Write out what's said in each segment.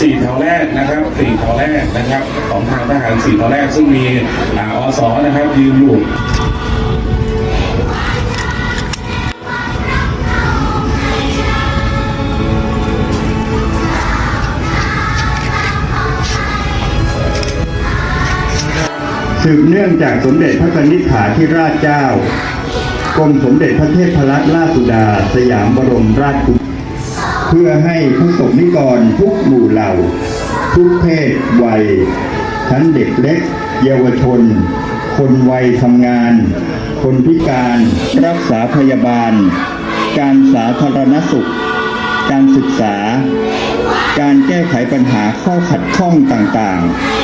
สี่แถวแรกนะครับสี่แถวแรกนะครับ ของทางทหารสี่แถวแรก ซึ่งมีอาอสนะครับยืนอยู่สืบเนื่องจากสมเด็จพระนิธิฐาธิราชเจ้า กรมสมเด็จพระเทพรัตนราชสุดา สยามบรมราชกุมาร เพื่อให้ผู้สมนิกรทุกหมู่เหล่า ทุกเพศวัย ทั้งเด็กเล็ก เยาวชน คนวัยทำงาน คนพิการรักษาพยาบาล การสาธารณสุข การศึกษา การแก้ไขปัญหาข้อขัดข้องต่าง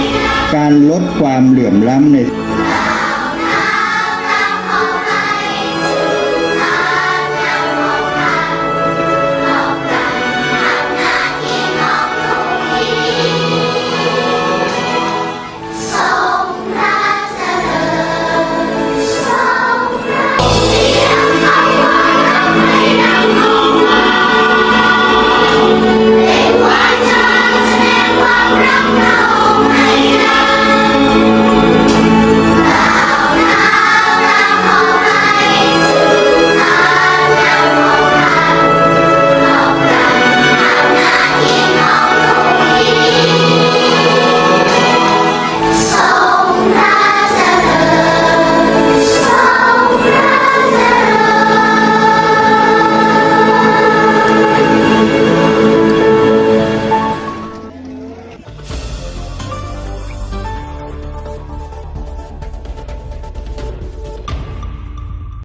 ๆ การลดความเหลื่อมล้ำใน